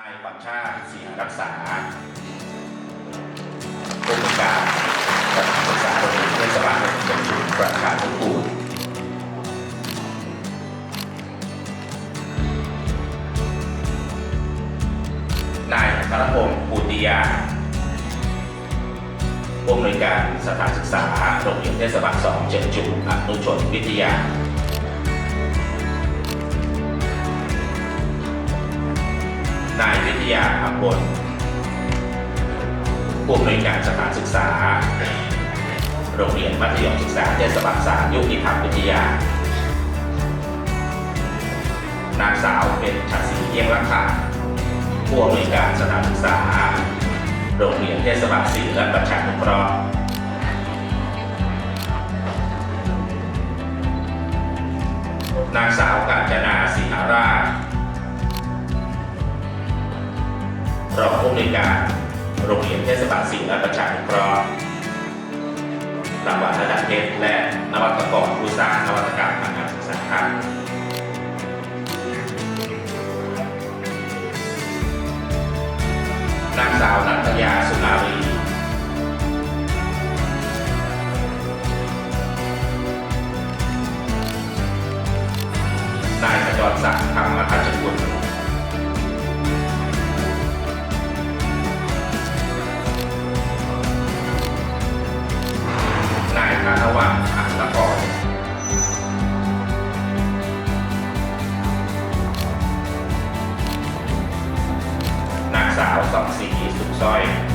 นายปัญชาติเสียรักษาผู้บริการสถานศึกษาโรงเรียนเทศบาลตำบลชุมประชานุกูลนายธนพงศ์ปูติยาผู้อำนวยการสถานศึกษาโรงเรียนเทศบาล2เชียงจุอนุชนวิทยา ยวิทยาอัมบลผู้อำนวยการสถานศึกษา โรงเรียนมัธยมศึกษาเทศบาลสามยุติธรรมวิทยา นางสาวเป็นชัดศรีเยี่ยงรักษาผู้อำนวยการสถานศึกษา โรงเรียนเทศบาลสี่และประชานุเคราะห์นางสาวกาญจนาสิหาราช รองผู้อำนวยการโรงเรียนเทศบาลสี่และประชานุเคราะห์รางวัลระดับเพและนวัตกรผู้สร้างนวัตกรรมทางการศึกษาครับนางสาวนัทยาสุนารีนายขจรศักดิ์ธรรมทัชกุล นายธนวัฒน์อัตกรนางสาวสองสีสุขสร้อย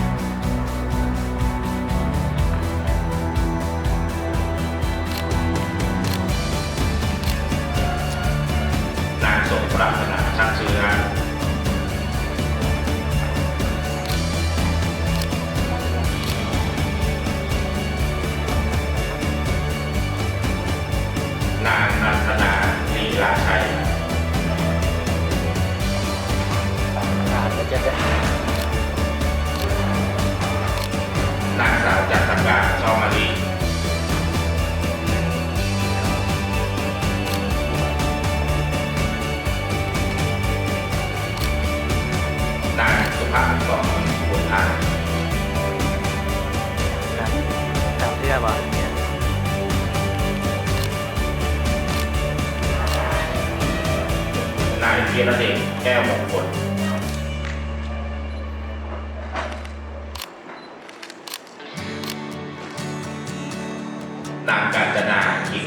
นายเพียรเดชแก้วมงคลนางกาญจนาขิง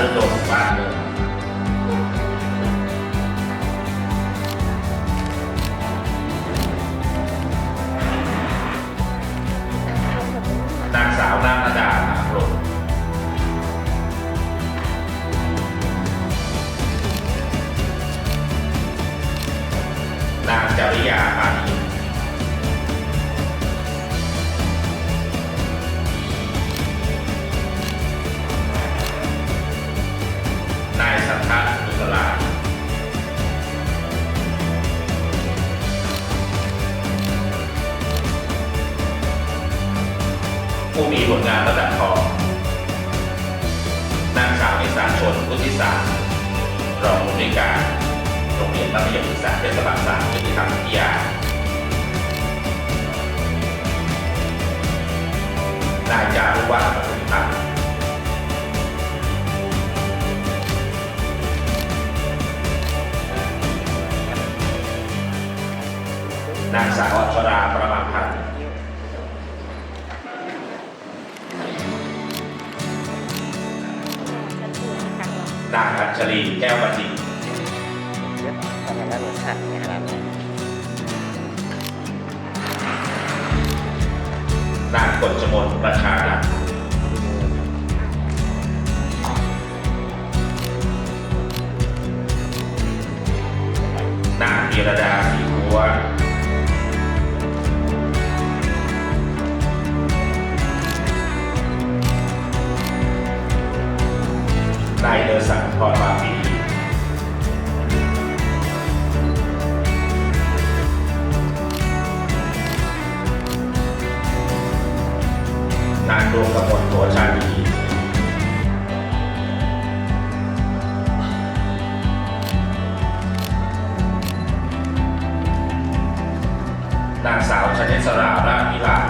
นายนฤดมบ้านเลย งานระดับทองนางสาวในสาชนพุทธิสารรองผู้ในวยการโรงเรียนมัธยมศึกษาเทศบาลสามยุติธรรมวิทยานายจารุวัฒน์ ชลีแก้วบัณฑิตเยอะทำงนั้นหันขนาดนี้นางกฎจมนประชานัฐนางกีรดาสีหัว นางสาวชนิสราราชพิลาศ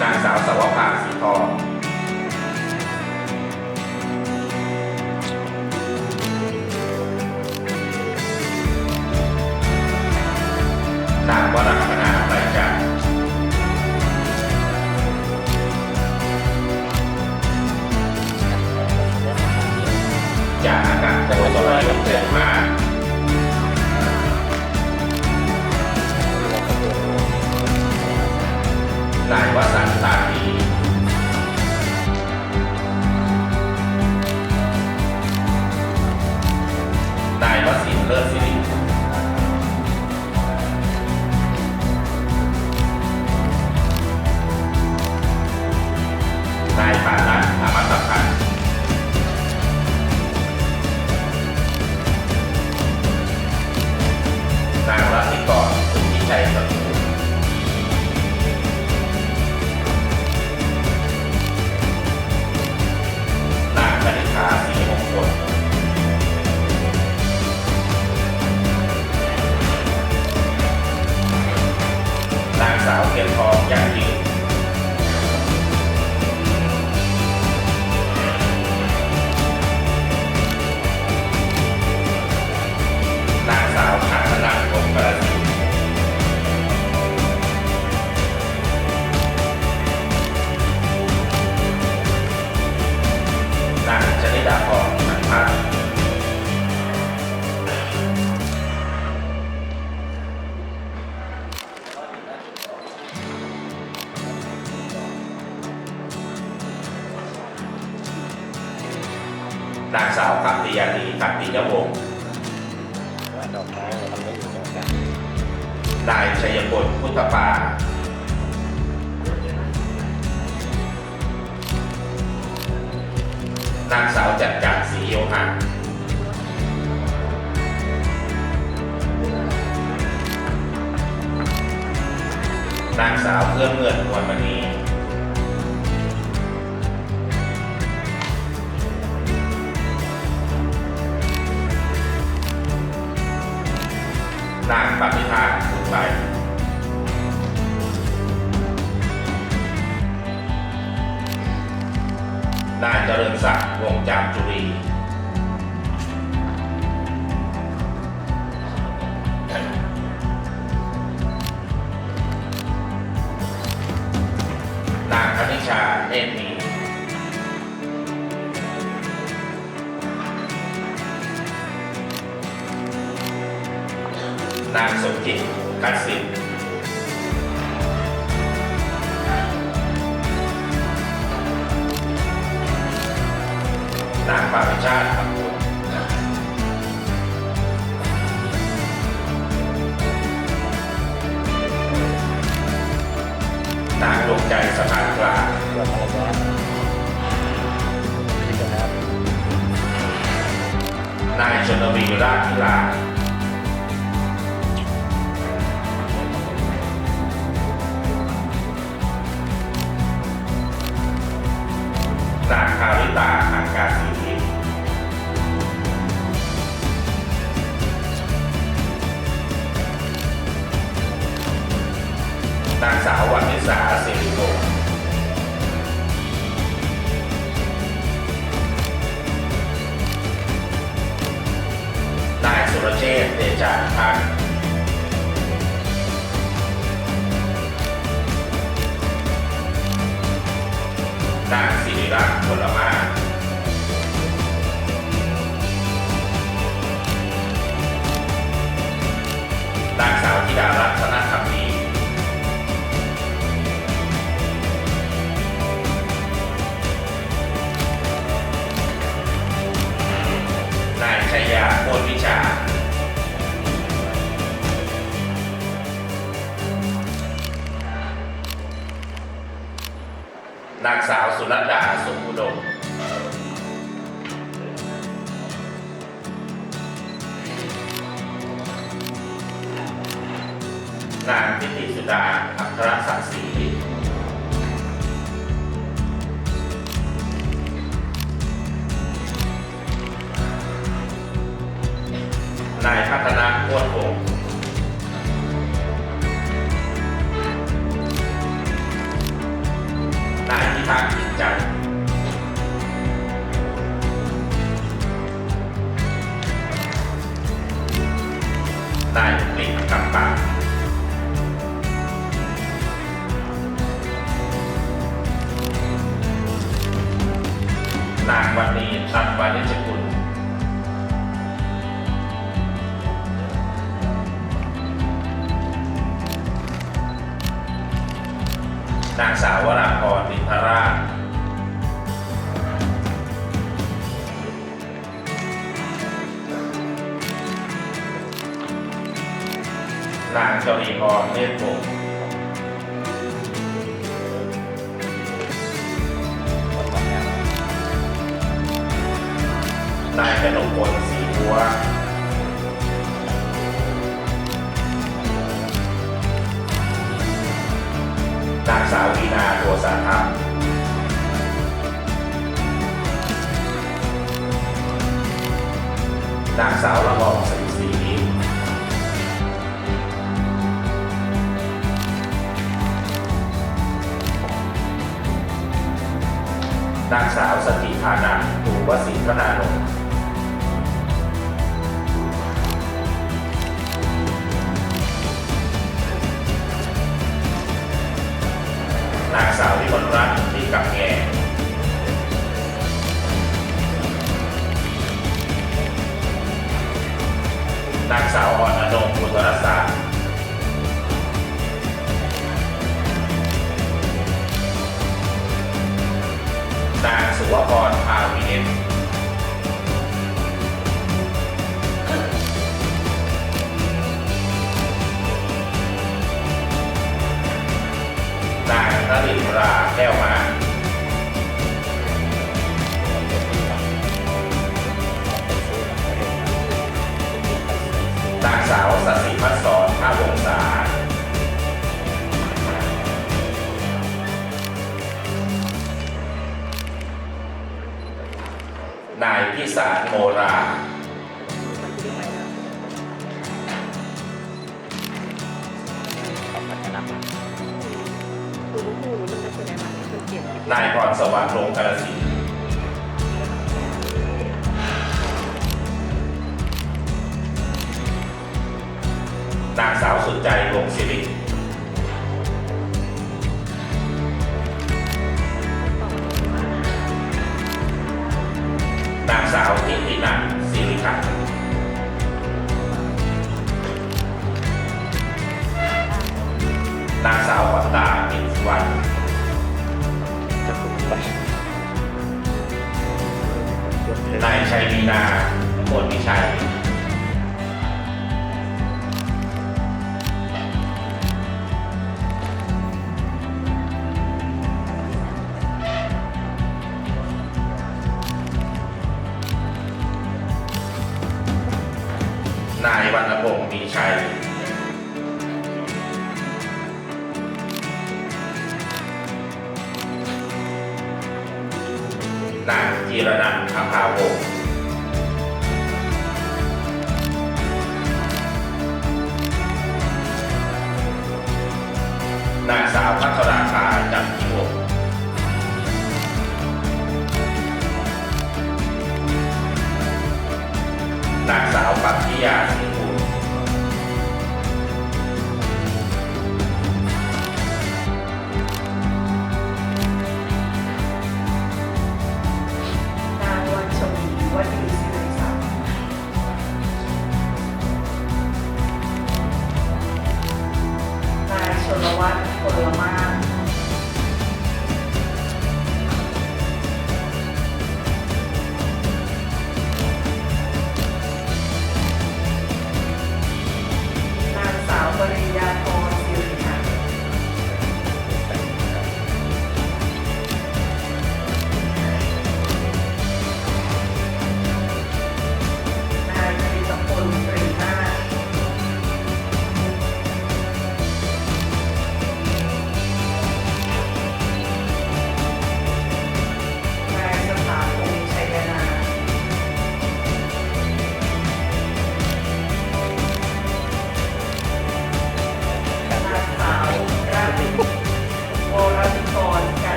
นางสาวสวภา ตสลายเกิดมากนายวสันต์ตาง นายชัยพลพุทธปานางสาวจัดจัดศรีโยหันนางสาวเพื่อนเงินนวลมณีนางปฏิภาณ ไปนายเจริญศักดิ์วงจามจุรี ปราชาตครับผางลงใจสะานกลางางนี่นายชนวีราชกีฬาจากคาริตาอางการสื่ นางสาววันนิสาสิริวงศ์นายสุรเชษฐ์เดชาพันธ์นางสิริรักษ์ผลมา นางพิติสุดาอัครศักดิ์ศรีนายพัฒนาโคตรวง นางสาวสติธานันตูวสินธนานนท์นางสาววิมลรัตน์ที่กับแงนางสาวอ่อนอนงบุตรศาสตร์าง สุวพรภาวินนางนรินทราแก้วมานางสาวสศิพัฒสอนท่าวงศา นายพิสารโมรานามาดูลูกหูมันายพรสวรรค์ลงกาลสินนางสาวสุดใจวงศิริายชัยมีนาโพธิชัย รนันท์อาภาวงศ์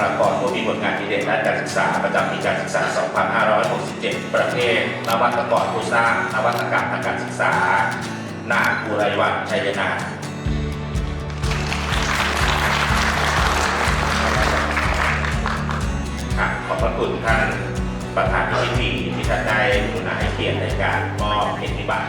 ละบุคลากรผู้มีผลงานดีเด่นด้านการศึกษาประจำปีการศึกษา 2567 ประเภทนวัตกรผู้สร้างนวัตกรรมทางการศึกษา นางอุไรวันชัยนาครับขอบพระคุณท่านประธานพิธีที่ท่านได้กรุณาให้เกียรติในการมอบเกียรติบัตร